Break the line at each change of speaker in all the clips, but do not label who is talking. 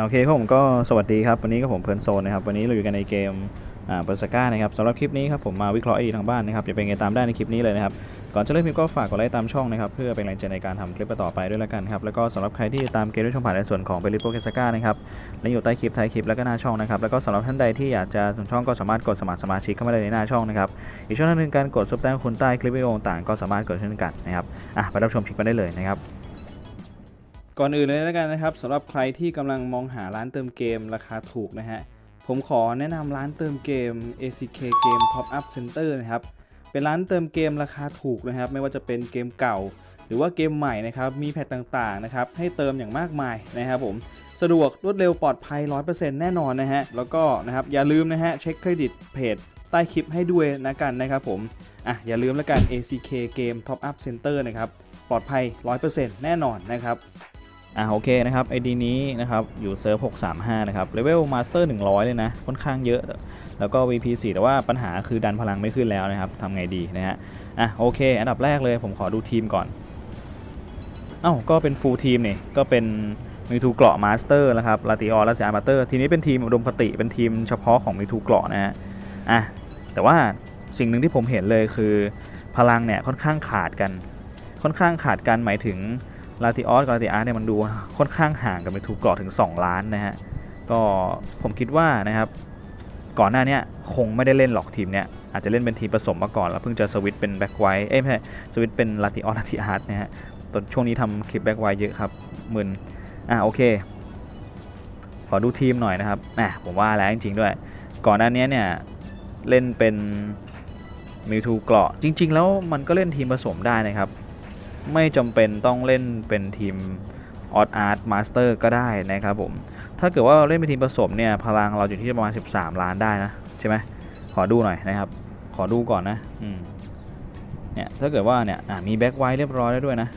โอเคครับผมก็สวัสดีครับ วันนี้ก็ผมเพลินโซนนะครับ วันนี้เราอยู่กันในเกมอ่าเบอร์สก้านะครับสำหรับคลิปนี้ครับผมมาวิเคราะห์ไอดีทางบ้านนะครับจะเป็นไงตามได้ในคลิปนี้เลยนะครับ ก่อนจะเริ่มคลิปก็ฝากกดไลค์ตามช่องนะครับ เพื่อเป็นแรงใจในการทำคลิปต่อไปด้วยแล้วกันครับ แล้วก็สำหรับใครที่ตามเกมด้วยชมผ่านในส่วนของเบลิโปเกสก้านะครับและอยู่ใต้คลิปท้ายคลิปแล้วก็หน้าช่องนะครับแล้วก็สำหรับท่านใดที่อยากจะสมัครช่องก็สามารถกดสมัครสมาชิกเข้ามาได้ในหน้าช่องนะครับอีกช่องทางหนึ่งการกดซุปแต้มคุณใต้คลิปวิดีโอต่างก็สามารถกดเช่นกันนะครับอะไปรับชมคลิปกันได้เลยนะครับ ก่อนอื่นเลยแล้วกันนะครับสำหรับใครที่กำลังมองหาร้านเติมเกมราคาถูกนะฮะผมขอแนะนำร้านเติมเกม ACK Game Top Up Center นะครับเป็นร้านเติมเกมราคาถูกนะครับ ไม่ว่าจะเป็นเกมเก่า หรือว่าเกมใหม่นะครับมีแพทต่างๆนะครับให้เติมอย่างมากมายนะครับผมสะดวกรวดเร็วปลอดภัย 100%แน่นอนนะฮะแล้วก็นะครับอย่าลืมนะฮะเช็คเครดิตเพจใต้คลิปให้ด้วยนะกันนะครับผมอะอย่าลืมแล้วกัน ACK Game Top Up Center นะครับปลอดภัย 100%แน่นอนนะครับ อ่าโอเคนะครับ ID นี้นะครับอยู่เซิร์ฟ635 นะครับเลเวลมาสเตอร์100 เลยนะ ค่อนข้างเยอะ แล้วก็ VP 4 แต่ว่าปัญหาคือดันพลังไม่ขึ้นแล้วนะครับทำไงดีนะฮะอะโอเค อันดับแรกเลยผมขอดูทีมก่อนเอ้าก็เป็นฟูลทีมนี่ก็เป็นมีทูเกราะมาสเตอร์นะครับลาติออและจามาสเตอร์ ทีนี้เป็นทีมอุดมคติเป็นทีมเฉพาะของมีทูเกราะนะฮะอะแต่ว่าสิ่งหนึ่งที่ผมเห็นเลยคือพลังเนี่ยค่อนข้างขาดกัน ค่อนข้างขาดกันหมายถึง ลาติออสกับลาติอาร์เนี่ยมันดูค่อนข้างห่างกับไปทูกรอถึง 2 ล้านนะฮะ ก็ผมคิดว่านะครับก่อนหน้านี้คงไม่ได้เล่นหรอกทีมเนี้ยอาจจะเล่นเป็นทีมผสมมาก่อน แล้วเพิ่งจะสวิตเป็นแบ็กไวท์เอ้ยไม่ใช่สวิตเป็นลาติออสลาติอาร์ตนะฮะตอนช่วงนี้ทำคลิปแบ็กไวท์เยอะครับมึนอะโอเค ขอดูทีมหน่อยนะครับอะผมว่าแล้วจริงๆด้วย ก่อนหน้านี้เนี่ยเล่นเป็นมิวทูเกราะจริง ๆ แล้วมันก็เล่นทีมผสมได้นะครับ ไม่จำเป็นต้องเล่นเป็นทีมออดอาร์ตมาสเตอร์ก็ได้นะครับผม ถ้าเกิดว่าเราเล่นเป็นทีมผสมเนี่ย พลังเราอยู่ที่ประมาณ 13 ล้านได้นะ ใช่ไหมขอดูหน่อยนะครับ ขอดูก่อนนะอืมเนี่ยถ้าเกิดว่าเนี่ยมีแบ็กไวท์เรียบร้อยแล้วด้วยนะ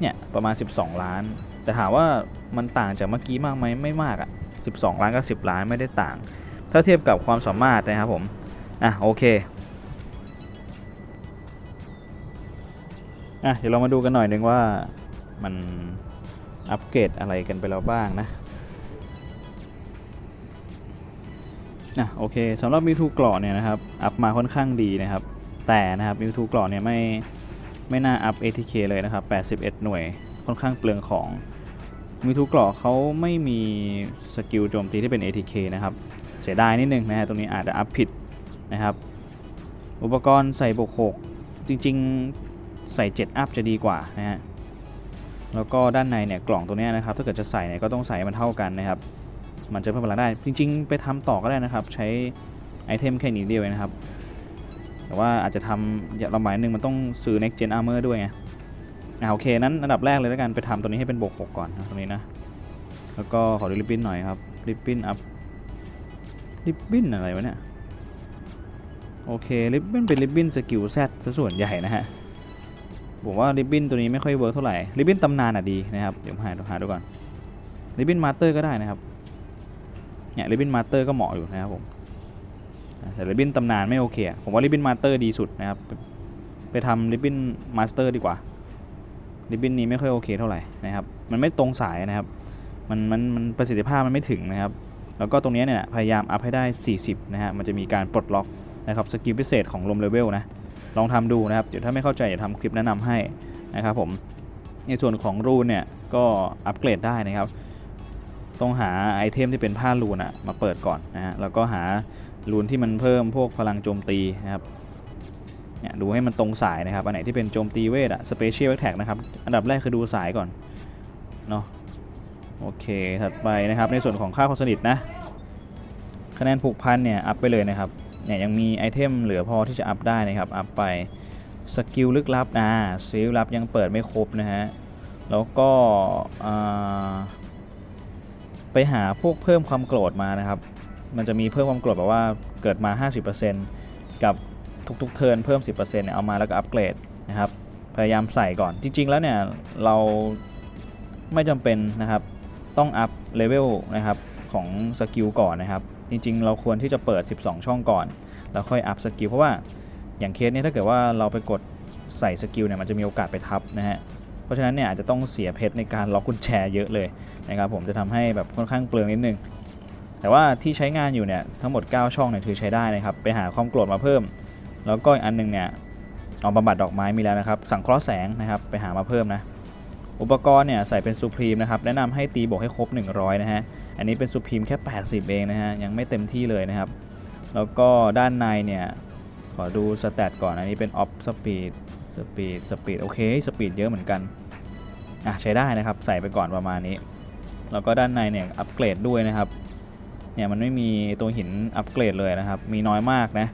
เนี่ยประมาณ 12 ล้าน แต่ถามว่ามันต่างจากเมื่อกี้มากไหมไม่มากอะ่ะ 12 ล้านกับ 10 ล้านไม่ได้ต่าง ถ้าเทียบกับความสามารถนะครับผม อะโอเค อะเดี๋ยวเรามาดูกันหน่อยนึงว่ามันอัปเกรดอะไรกันไปแล้วบ้างนะอะโอเคสำหรับมิวทูกรอเนี่ยนะครับอัพมาค่อนข้างดีนะครับ แต่นะครับมิวทูกรอเนี่ยไม่ไม่น่าอัพ ATK เลยนะครับ 81 หน่วยค่อนข้างเปลืองของมิวทูกรอเขาไม่มีสกิลโจมตีที่เป็น ATK นะครับเสียดายนิดนึงนะฮะตรงนี้อาจจะอัพผิดนะครับ อุปกรณ์ใส่บวกหกจริง ๆ ใส่ 7 อัพจะดีกว่านะฮะแล้วก็ด้านในเนี่ยกล่องตัวนี้นะครับถ้าเกิดจะใส่เนี่ยก็ต้องใส่มันเท่ากันนะครับ มันจะเพิ่มพลังได้จริง ๆ ไปทำต่อก็ได้นะครับ ใช้ไอเทมแค่นี้เดียวนะครับ แต่ว่าอาจจะทำอย่าละหมายหนึ่งมันต้องซื้อ next gen armor ด้วยไงอ่าโอเคนั้นอันดับแรกเลยแล้วกันไปทำตัวนี้ให้เป็นบวก6ก่อนนะตรงนี้นะแล้วก็ขอดูริบบิ้นหน่อยครับริบบิ้นอัพริบบิ้นอะไรวะเนี่ยโอเคริบบิ้นเป็นริบบิ้นสกิลแซซะส่วนใหญ่นะฮะ ผมว่าริบบิ้นตัวนี้ไม่ค่อยเวิร์กเท่าไหร่ริบบิ้นตำนานอะดีนะครับเดี๋ยวหาดูหาดูก่อนริบบิ้นมาสเตอร์ก็ได้นะครับเนี่ยริบบิ้นมาสเตอร์ก็เหมาะอยู่นะครับผมแต่ริบบิ้นตำนานไม่โอเคผมว่าริบบิ้นมาสเตอร์ดีสุดนะครับไปไปทำริบบิ้นมาสเตอร์ดีกว่าริบบิ้นนี้ไม่ค่อยโอเคเท่าไหร่นะครับมันไม่ตรงสายนะครับมันมันมันประสิทธิภาพมันไม่ถึงนะครับ แล้วก็ตรงนี้เนี่ยพยายามอัพให้ได้ 40 นะฮะมันจะมีการปลดล็อกนะครับสกิลพิเศษของลมเลเวลนะ ลองทำดูนะครับเดี๋ยวถ้าไม่เข้าใจจะทำคลิปแนะนำให้นะครับผมในส่วนของรูนเนี่ยก็อัปเกรดได้นะครับ ต้องหาไอเทมที่เป็นผ้ารูนอะมาเปิดก่อนนะฮะแล้วก็หารูนที่มันเพิ่มพวกพลังโจมตีนะครับเนี่ยดูให้มันตรงสายนะครับอันไหนที่เป็นโจมตีเวทอะสเปเชียลแท็กนะครับอันดับแรกคือดูสายก่อนเนาะโอเคถัดไปนะครับในส่วนของค่าความสนิทนะคะแนนผูกพันเนี่ยอัพไปเลยนะครับ เนี่ยยังมีไอเทมเหลือพอที่จะอัพได้นะครับอัพไปสกิลลึกลับอ่าสกิลลับยังเปิดไม่ครบนะฮะแล้วก็ไปหาพวกเพิ่มความโกรธมานะครับ มันจะมีเพิ่มความโกรธแบบว่าเกิดมา 50%กับทุกๆเทิร์นเพิ่ม 10%เนี่ยเอามาแล้วก็อัปเกรดนะครับพยายามใส่ก่อนจริง ๆ แล้วเนี่ยเราไม่จำเป็นนะครับต้องอัพเลเวลนะครับ ของสกิลก่อนนะครับ จริงๆ เราควรที่จะเปิด 12 ช่องก่อน แล้วค่อยอัพสกิลเพราะว่าอย่างเคสนี้ถ้าเกิดว่าเราไปกดใส่สกิลเนี่ยมันจะมีโอกาสไปทับนะฮะเพราะฉะนั้นเนี่ยอาจจะต้องเสียเพชรในการล็อกกุญแจเยอะเลยนะครับผมจะทำให้แบบค่อนข้างเปลืองนิดนึง แต่ว่าที่ใช้งานอยู่เนี่ยทั้งหมด 9 ช่องเนี่ยถือใช้ได้นะครับไปหาความโกรธมาเพิ่ม แล้วก็อีกอันหนึงเนี่ยเอาบำบัดดอกไม้มีแล้วนะครับสังเคราะห์แสงนะครับไปหามาเพิ่มนะอุปกรณ์เนี่ยใส่เป็นซูพรีมนะครับแนะนำให้ตีบวกให้ครบ 100 นะฮะ อันนี้เป็นซูพรีมแค่ 80 เองนะฮะ ยังไม่เต็มที่เลยนะครับ แล้วก็ด้านในเนี่ย ขอดูสแตทก่อน อันนี้เป็นออฟสปีดสปีดสปีดโอเคสปีดเยอะเหมือนกัน อะ ใช้ได้นะครับ ใส่ไปก่อนประมาณนี้ แล้วก็ด้านในเนี่ย อัปเกรดด้วยนะครับ เนี่ย มันไม่มีตัวหินอัปเกรดเลยนะครับ มีน้อยมากนะ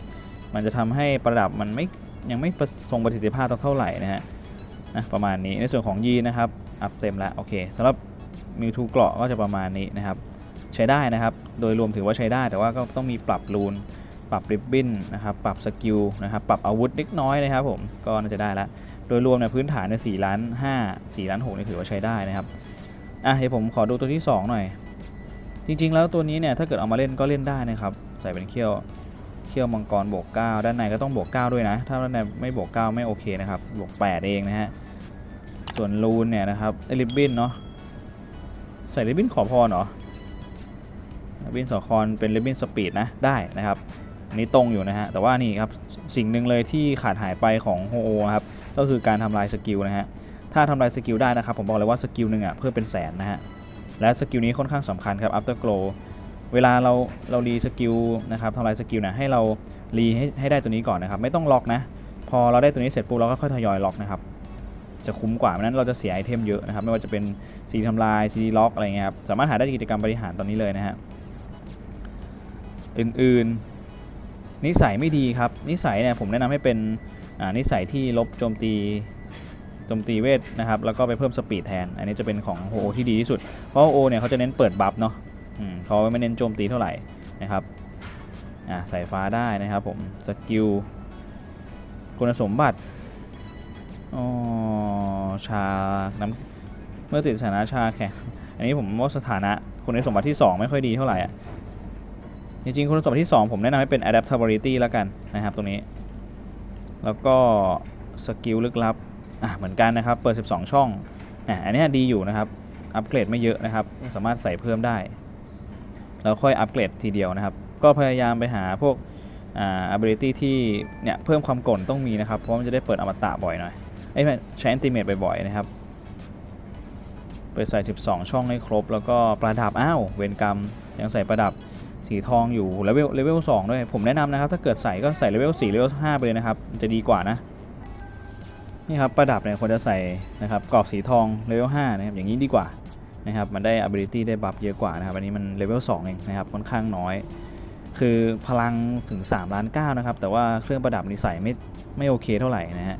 มันจะทำให้ประดับมันไม่ยังไม่ประทรงประสิทธิภาพเท่าไหร่นะฮะนะประมาณนี้ในส่วนของยีนนะครับ อัพเต็มแล้ว โอเคสำหรับมิวทูเกราะก็จะประมาณนี้นะครับ ใช้ได้นะครับ โดยรวมถือว่าใช้ได้ แต่ว่าก็ต้องมีปรับรูน ปรับริบบิ้นนะครับ ปรับสกิลนะครับ ปรับอาวุธเล็กน้อยนะครับผม ก็น่าจะได้ล้วโดยรวมในยพื้นฐานใน4ล้าน5 4ล้าน6นี่ถือว่าใช้ได้นะครับ อะเดี๋ยวผมขอดูตัวที่ 2 หน่อย จริง ๆ แล้วตัวนี้เนี่ยถ้าเกิดเอามาเล่นก็เล่นได้นะครับ ใส่เป็นเขี้ยวเขี้ยวมังกรบวก 9 ด้านในก็ต้องบวก 9 ด้วยนะ ถ้าด้านในไม่บวก 9 ไม่โอเคนะครับ บวก 8 เองนะฮะ ส่วนรูนเนี่ยนะครับริบบิ้นเนาะ ใส่ริบบิ้นขอพรเหรอ บินสอคอนเป็นริบบินสปีดนะได้นะครับอันนี้ตรงอยู่นะฮะแต่ว่านี่ครับสิ่งหนึ่งเลยที่ขาดหายไปของโฮโอครับก็คือการทำลายสกิลนะฮะถ้าทำลายสกิลได้นะครับผมบอกเลยว่าสกิลหนึ่งอะเพิ่มเป็นแสนนะฮะและสกิลนี้ค่อนข้างสำคัญครับ after glow เวลาเราเรารีสกิลนะครับทำลายสกิลนะให้เรารีให้ให้ได้ตัวนี้ก่อนนะครับไม่ต้องล็อกนะ พอเราได้ตัวนี้เสร็จปุ๊บเราก็ค่อยทยอยล็อกนะครับจะคุ้มกว่าเพราะนั้นเราจะเสียไอเทมเยอะนะครับไม่ว่าจะเป็นซีทำลายซีล็อกอะไรเงี้ยครับสามารถหาได้กกิจกรรมบริหารตอนนี้เลยนะฮะ อื่นๆ นิสัยไม่ดีครับ นิสัยเนี่ยผมแนะนำให้เป็นอ่านิสัยที่ลบโจมตีโจมตีเวทนะครับ แล้วก็ไปเพิ่มสปีดแทน อันนี้จะเป็นของโอที่ดีที่สุด เพราะโอเนี่ยเขาจะเน้นเปิดบัฟเนาะอืมเขาไม่เน้นโจมตีเท่าไหร่นะครับอ่าสายฟ้าได้นะครับผม สกิล คุณสมบัติอ๋อชา น้ำเมื่อติดสถานะชาแข็งอันนี้ผมว่าสถานะคุณสมบัติที่ 2 ไม่ค่อยดีเท่าไหร่อะ จริงๆ คุณสมบัติที่ 2 ผมแนะนำให้เป็น adaptability แล้วกันนะครับตรงนี้ แล้วก็สกิลลึกลับอะเหมือนกันนะครับ เปิด 12 ช่องอะอันนี้ดีอยู่นะครับ อัปเกรดไม่เยอะนะครับ สามารถใส่เพิ่มได้ แล้วค่อยอัปเกรดทีเดียวนะครับ ก็พยายามไปหาพวกอ่า ability ที่เนี่ยเพิ่มความกลนต้องมีนะครับ เพราะมันจะได้เปิดอมตะบ่อยหน่อยเอ้ใช้ Antimate บ่อยๆนะครับไปใส่ 12 ช่องให้ครบ แล้วก็ประดับ อ้าว เวนกรรม ยังใส่ประดับ สีทองอยู่เลเวลเลเวล2ด้วย ผมแนะนำนะครับ ถ้าเกิดใส่ก็ใส่เลเวล4เลเวล5ไปเลยนะครับ จะดีกว่านะ นี่ครับ ประดับเนี่ยควรจะใส่นะครับกรอบสีทองเลเวล5นะครับ อย่างนี้ดีกว่านะครับ มันได้ ability ได้บัฟเยอะกว่านะครับ อันนี้มันเลเวล2เองนะครับ ค่อนข้างน้อย คือพลังถึง3ล้าน9นะครับ แต่ว่าเครื่องประดับนี้ใส่ไม่ไม่โอเคเท่าไหร่นะฮะ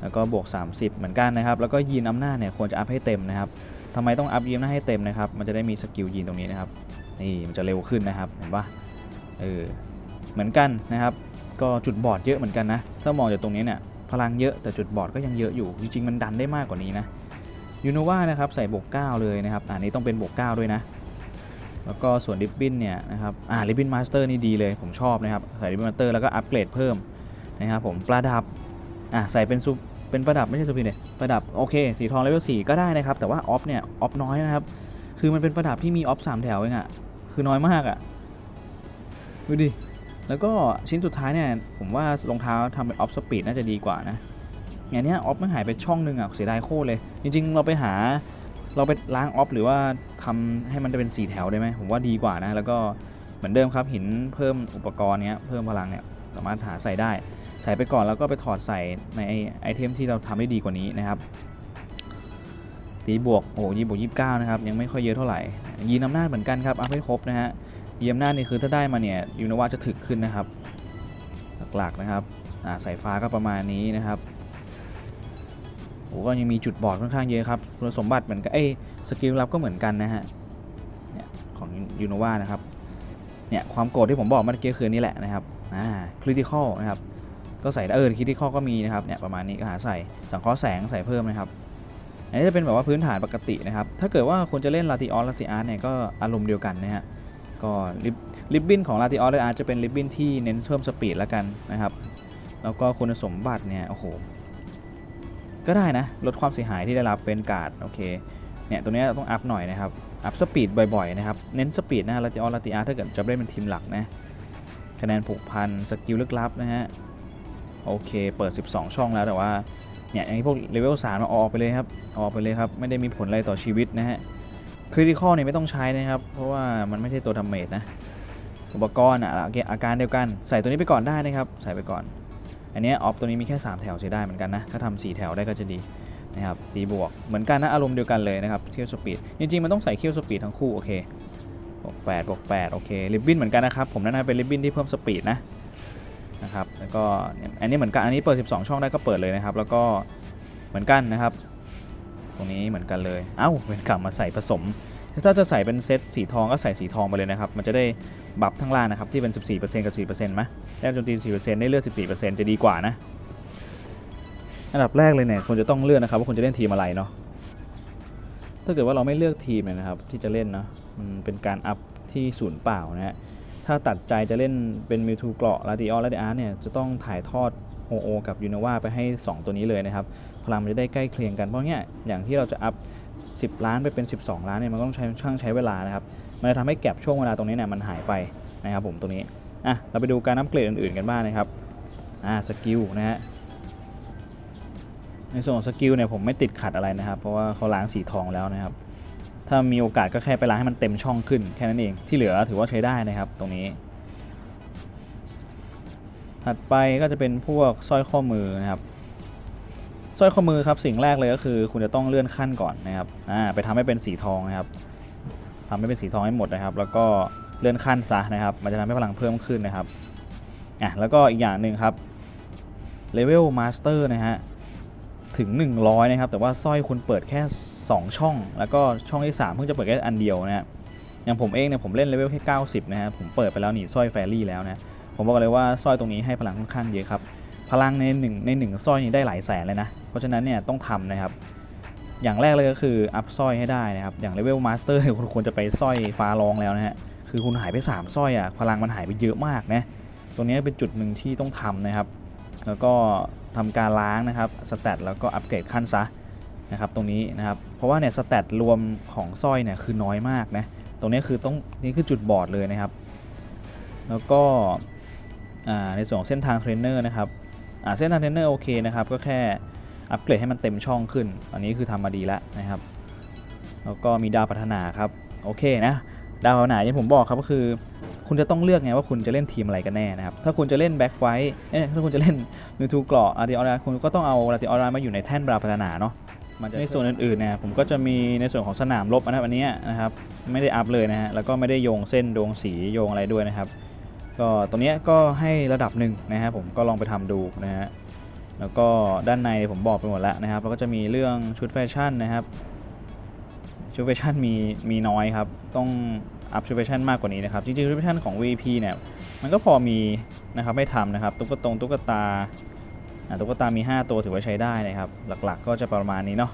แล้วก็บวก 30 เหมือนกันนะครับ แล้วก็ยีนอำนาจเนี่ยควรจะอัพให้เต็มนะครับทำไมต้องอัพยีนอำนาจให้เต็มนะครับ มันจะได้มีสกิลยีนตรงนี้นะครับ นี่มันจะเร็วขึ้นนะครับเห็นปะเออเหมือนกันนะครับ ก็จุดบอดเยอะเหมือนกันนะถ้ามองจากตรงนี้เนี่ยพลังเยอะแต่จุดบอดก็ยังเยอะอยู่ จริงๆ มันดันได้มากกว่านี้นะยูโนวานะครับใส่บวก 9 เลยนะครับอันนี้ต้องเป็นบวก 9 ด้วยนะ แล้วก็ส่วนริบบิ้นเนี่ยนะครับอ่าริบบิ้นมาสเตอร์นี่ดีเลยผมชอบนะครับใส่ริบบิ้นมาสเตอร์แล้วก็อัปเกรดเพิ่มนะครับผมประดับอะใส่เป็นซุปเป็นประดับไม่ใช่ซูพีเนี่ยประดับโอเคสีทองเลเวล4ก็ได้นะครับแต่ว่าออฟเนี่ยออฟน้อยนะครับคือมันเป็นประดับที่มีออฟ3แถวเองอะ คือน้อยมากอะดูดิ แล้วก็ชิ้นสุดท้ายเนี่ย ผมว่ารองเท้าทำเป็นออฟสปีดน่าจะดีกว่านะอย่างเนี้ยออฟมันหายไปช่องหนึงอะเสียดายโคตรเลย จริง ๆ เราไปหาเราไปล้างออฟหรือว่าทำให้มันเป็นสีแถวได้ไหมผมว่าดีกว่านะ แล้วก็เหมือนเดิมครับหินเพิ่มอุปกรณ์เนี้ยเพิ่มพลังเนี่ยสามารถหาใส่ได้ ใส่ไปก่อนแล้วก็ไปถอดใส่ในไอไอเทมที่เราทำได้ดีกว่านี้นะครับ ตีบวกโอ้ยี่บวกยี่สิบเก้านะครับยังไม่ค่อยเยอะเท่าไหร่ยีนอำนาจเหมือนกันครับอัพให้ครบนะฮะยีนอำนาจนี่คือถ้าได้มาเนี่ยยูนวาจะถึกขึ้นนะครับ หลักๆนะครับอ่าสายฟ้าก็ประมาณนี้นะครับโอ้ก็ยังมีจุดบอดค่อนข้างเยอะครับคุณสมบัติเหมือนกันเอ้สกิลลับก็เหมือนกันนะฮะเนี่ยของยูโนวานะครับเนี่ยความโกรธที่ผมบอกเมื่อกี้คือนนี่แหละนะครับอ่าคริติคอลนะครับก็ใส่เออคริติคอลก็มีนะครับเนี่ยประมาณนี้ก็หาใส่สังเคราะห์แสงใส่เพิ่มนะครับ อันนี้จะเป็นแบบว่าพื้นฐานปกตินะครับ ถ้าเกิดว่าคุณจะเล่นลาติออสลาติอาร์เนี่ยก็อารมณ์เดียวกันนะฮะ ก็ริบริบบิ้นของลาติออสลาติอาร์จะเป็นริบบิ้นที่เน้นเพิ่มสปีดแล้วกันนะครับ แล้วก็คุณสมบัติเนี่ยโอ้โห ก็ได้นะ ลดความเสียหายที่ได้รับเฟนการ์ดโอเค เนี่ยตัวเนี้ยต้องอัพหน่อยนะครับ อัพสปีดบ่อยๆนะครับ เน้นสปีดนะลาติออลาติอาร์ถ้าเกิดจะเล่นเป็นทีมหลักนะคะแนนผูกพันสกิลลึกลับนะฮะ โอเค เปิด 12 ช่องแล้วแต่ว่า เนี่ยอย่างที่พวกเลเวล3มาออกไปเลยครับ ออกไปเลยครับ ไม่ได้มีผลอะไรต่อชีวิตนะฮะคริติคอลเนี่ยไม่ต้องใช้นะครับ เพราะว่ามันไม่ใช่ตัวทำเมจนะ อุปกรณ์อะโอเคอาการเดียวกัน ใส่ตัวนี้ไปก่อนได้นะครับ ใส่ไปก่อน อันนี้ออฟตัวนี้มีแค่ 3 แถวใช้ได้เหมือนกันนะ ถ้าทำ4แถวได้ก็จะดีนะครับ ตีบวก เหมือนกันนะอารมณ์เดียวกันเลยนะครับ เคี่ยวสปีด จริงๆ มันต้องใส่เคี่ยวสปีดทั้งคู่โอเคบวก8บวก8โอเค ริบบิ้นเหมือนกันนะครับ ผมแนะนำเป็นริบบิ้นที่เพิ่มสปีดนะ นะครับแล้วก็อันนี้เหมือนกันอันนี้เปิด 12 ช่องได้ก็เปิดเลยนะครับ แล้วก็เหมือนกันนะครับ ตรงนี้เหมือนกันเลยเอ้าเป็นกลับมาใส่ผสม ถ้าจะใส่เป็นเซตสีทองก็ใส่สีทองไปเลยนะครับ มันจะได้บัฟทั้งล่างนะครับที่เป็น 14%กับ 4%ไหมแต้มโจมตี4%ได้เลือด14%จะดีกว่านะอันดับแรกเลยเนี่ยควรจะต้องเลือกนะครับว่าคุณจะเล่นทีมอะไรเนาะถ้าเกิดว่าเราไม่เลือกทีมเนี่ยนะครับที่จะเล่นเนาะมันเป็นการอัพที่ศูนย์เปล่านะฮะ ถ้าตัดใจจะเล่นเป็นมิวทูเกราะลาดิออลลาดิอาร์เนี่ยจะต้องถ่ายทอดโฮโอกับยูนาวาไปให้ 2 ตัวนี้เลยนะครับ พลังมันจะได้ใกล้เคียงกัน เพราะเนี่ยอย่างที่เราจะอัพ 10 ล้านไปเป็น 12 ล้านเนี่ยมันก็ต้องใช้ช่างใช้เวลานะครับ มันจะทำให้แก็บช่วงเวลาตรงนี้เนี่ยมันหายไปนะครับผมตรงนี้อะเราไปดูการอัปเกรดอื่นๆกันบ้างนะครับอ่าสกิลนะฮะในส่วนของสกิลเนี่ยผมไม่ติดขัดอะไรนะครับ เพราะว่าเขาล้างสีทองแล้วนะครับ ถ้ามีโอกาสก็แค่ไปล้างให้มันเต็มช่องขึ้นแค่นั้นเอง ที่เหลือถือว่าใช้ได้นะครับตรงนี้ ถัดไปก็จะเป็นพวกสร้อยข้อมือนะครับสร้อยข้อมือครับสิ่งแรกเลยก็คือ คุณจะต้องเลื่อนขั้นก่อนนะครับอ่าไปทำให้เป็นสีทองนะครับทำให้เป็นสีทองให้หมดนะครับ แล้วก็เลื่อนขั้นซะนะครับ มันจะทำให้พลังเพิ่มขึ้นนะครับอะแล้วก็อีกอย่างหนึ่งครับเลเวลมาสเตอร์นะฮะ ถึง 100 นะครับ แต่ว่าสร้อยคุณเปิดแค่ 2 ช่อง แล้วก็ช่องที่ 3 เพิ่งจะเปิดแค่อันเดียวนะฮะอย่างผมเองเนี่ยผมเล่นเลเวลแค่90 นะฮะผมเปิดไปแล้วนี่สร้อยแฟรี่แล้วนะผมบอกเลยว่าสร้อยตรงนี้ให้พลังค่อนข้างเยอะครับพลังในหนึ่งในหนึ่งสร้อยนี้ได้หลายแสนเลยนะ เพราะฉะนั้นเนี่ยต้องทำนะครับ อย่างแรกเลยก็คืออัพสร้อยให้ได้นะครับ อย่างเลเวลมาสเตอร์คุณควรจะไปสร้อยฟ้าร้องแล้วนะฮะ คือคุณหายไป 3 สร้อยอะ พลังมันหายไปเยอะมากนะ ตรงนี้เป็นจุดหนึ่งที่ต้องทำนะครับ แล้วก็ทำการล้างนะครับสแตทแล้วก็อัปเกรดขั้นซะนะครับตรงนี้นะครับเพราะว่าเนี่ยสแตทรวมของสร้อยเนี่ยคือน้อยมากนะตรงนี้คือต้องนี่คือจุดบอดเลยนะครับ แล้วก็ในส่วนของเส้นทางเทรนเนอร์นะครับเส้นทางเทรนเนอร์โอเคนะครับก็แค่อัปเกรดให้มันเต็มช่องขึ้น อันนี้คือทำมาดีแล้วนะครับแล้วก็มีดาวพัฒนาครับโอเคนะดาวพัฒนาอย่างผมบอกครับก็คือ คุณจะต้องเลือกไงว่าคุณจะเล่นทีมอะไรกันแน่นะครับ ถ้าคุณจะเล่นแบ็คไวท์เอ๊ะถ้าคุณจะเล่นมิวทูเกราะอาร์ติออราคุณก็ต้องเอาอาร์ติออรามาอยู่ในแท่นดาวพัฒนาเนาะมันจะในส่วนอื่นๆเนี่ยผมก็จะมีในส่วนของสนามรบนะครับอันเนี้ยนะครับไม่ได้อัพเลยนะฮะแล้วก็ไม่ได้โยงเส้นโยงสีโยงอะไรด้วยนะครับ ก็ตรงเนี้ยก็ให้ระดับหนึ่งนะฮะผมก็ลองไปทำดูนะฮะแล้วก็ด้านในผมบอกไปหมดแล้วนะครับแล้วก็จะมีเรื่องชุดแฟชั่นนะครับชุดแฟชั่นมีมีน้อยครับต้อง อัพชุดแฟชั่นมากกว่านี้นะครับ จริงๆชุดแฟชั่นของ VP เนี่ย มันก็พอมีนะครับไม่ทำนะครับ ตุ๊กตงตุ๊กตาอะตุ๊กตามี 5 ตัวถือว่าใช้ได้นะครับ หลักๆ ก็จะประมาณนี้เนาะ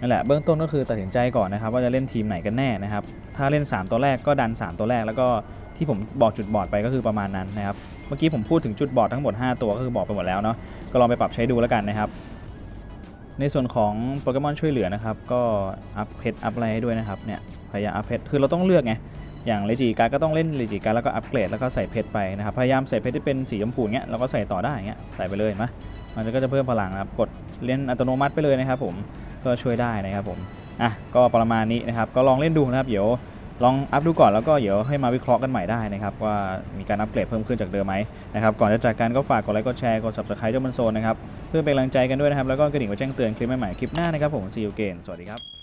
นั่นแหละ เบื้องต้นก็คือตัดสินใจก่อนนะครับ ว่าจะเล่นทีมไหนกันแน่นะครับ ถ้าเล่น 3 ตัวแรกก็ดัน 3 ตัวแรก แล้วก็ที่ผมบอกจุดบอดไปก็คือประมาณนั้นนะครับ เมื่อกี้ผมพูดถึงจุดบอดทั้งหมด 5 ตัวก็คือบอกไปหมดแล้วเนาะ ก็ลองไปปรับใช้ดูแล้วกันนะครับ ในส่วนของโปเกมอนช่วยเหลือนะครับ ก็อัพเพชรอัพอะไรให้ด้วยนะครับเนี่ยพยายามอัพเพชรคือเราต้องเลือกไงอย่างเลจิการก็ต้องเล่นเลจิการแล้วก็อัพเกรดแล้วก็ใส่เพชรไปนะครับพยายามใส่เพชรที่เป็นสีชมพูเงี้ยเราก็ใส่ต่อได้เงี้ยใส่ไปเลยมะมันก็จะเพิ่มพลังนะครับกดเล่นอัตโนมัติไปเลยนะครับผมก็ช่วยได้นะครับผมอะก็ประมาณนี้นะครับก็ลองเล่นดูนะครับเดี๋ยว ลองอัพดูก่อนแล้วก็เดี๋ยวให้มาวิเคราะห์กันใหม่ได้นะครับว่ามีการอัปเกรดเพิ่มขึ้นจากเดิมไหมนะครับก่อนจะจากกันก็ฝากกดไลค์กดแชร์กด subscribe เจ้ามันโซนนะครับเพื่อเป็นกำลังใจกันด้วยนะครับแล้วก็กระดิ่งไว้แจ้งเตือนคลิปใหม่ๆคลิปหน้านะครับผม see you again สวัสดีครับ